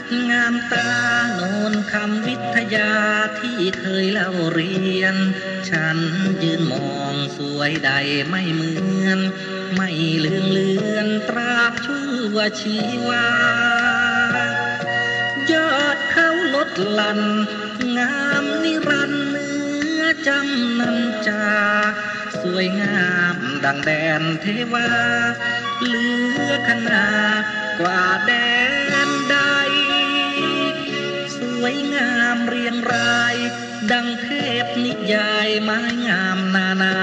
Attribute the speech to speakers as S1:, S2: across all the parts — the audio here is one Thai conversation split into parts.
S1: ดงามตาโนนคำวิทยาที่เคยเล่าเรียน ฉันยืนมองสวยใดไม่เหมือน ไม่เลือนเลือนตราบชั่วชีวายอดเขาลดลัน งามนิรันต์เนื้อจำนันจา สวยงามดังแดนเทวาเหลือขนากว่าแดน วยงามเรียงราย ดังเทพนิยายไม้งามนานา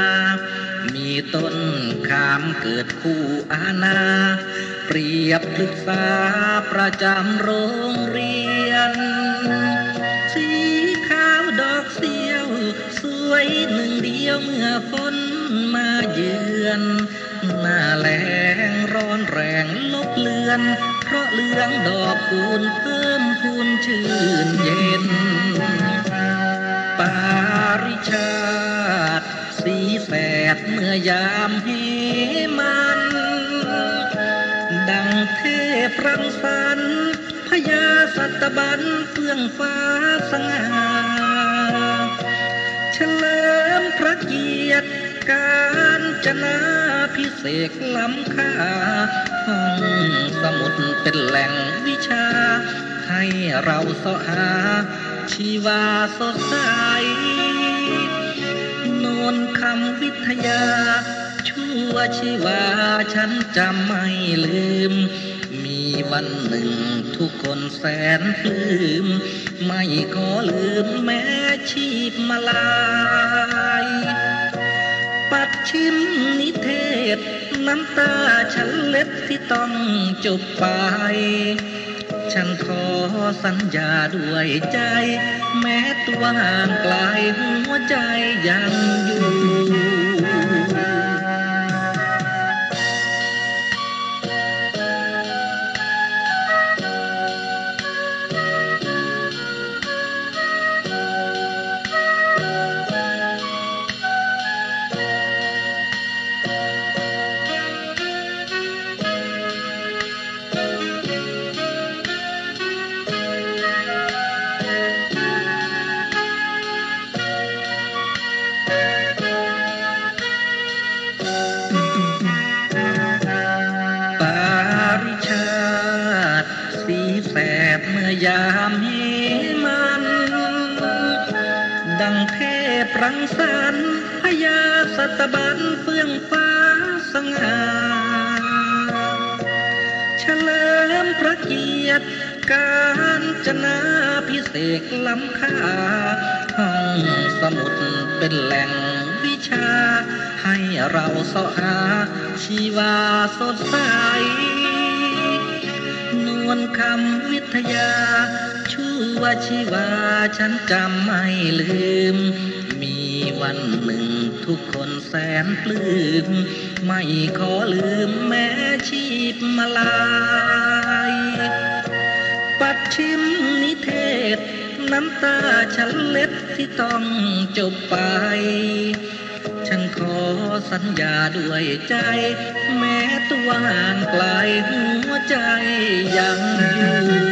S1: มีต้นขามเกิดคู่อาณา เปรียบพฤกษาประจำโรงเรียน สีขาวดอกเสียว สวยหนึ่งเดียวเมื่อฝนมาเยือนหน้าแรงร้อนแรงลบเลือน เพราะเลืองดอกคูณเพิ่ม ชื่นเย็น ปาริชาติสีแสดเมื่อยามเฮมัน ดังเทพรังสรรค์พญาสัตบันเฟื่องฟ้าสง่าเฉลิมพระเกียรติการจนาพิเศษล้ำค่าห้องสมุด เราเสาะหา ชีวาสดใสโนนคำวิทยา ชั่วชีวาฉันจำไม่ลืม มีวันหนึ่งทุกคนแสนปลื้ม ไม่ขอลืมแม้ชีพมาลาย ปัดชิมนิเทศ น้ำตาฉันเล็ดที่ต้องจบไป ฉันขอสัญญาด้วยใจ แม้ตัวห่างไกลหัวใจยังอยู่ ดังเทพรังสรรค์พญาสัตบันเฟื่องฟ้าสง่าเฉลิมพระเกียรติการจนาพิเศษล้ำค่าห้องสมุดเป็นแหล่งวิชา ให้เราสาะหาชีวาสดใส วลคำวิทยา ชั่วชีวาฉันจำไม่ลืม มีวันหนึ่งทุกคนแสนปลื้ม ไม่ขอลืมแม้ชีพมาลาย ปัดชิมนิเทศ น้ำตาฉันเล็ดที่ต้องจบไป ฉันขอสัญญาด้วยใจ แม้ตัวห่างไกลหัวใจยังอยู่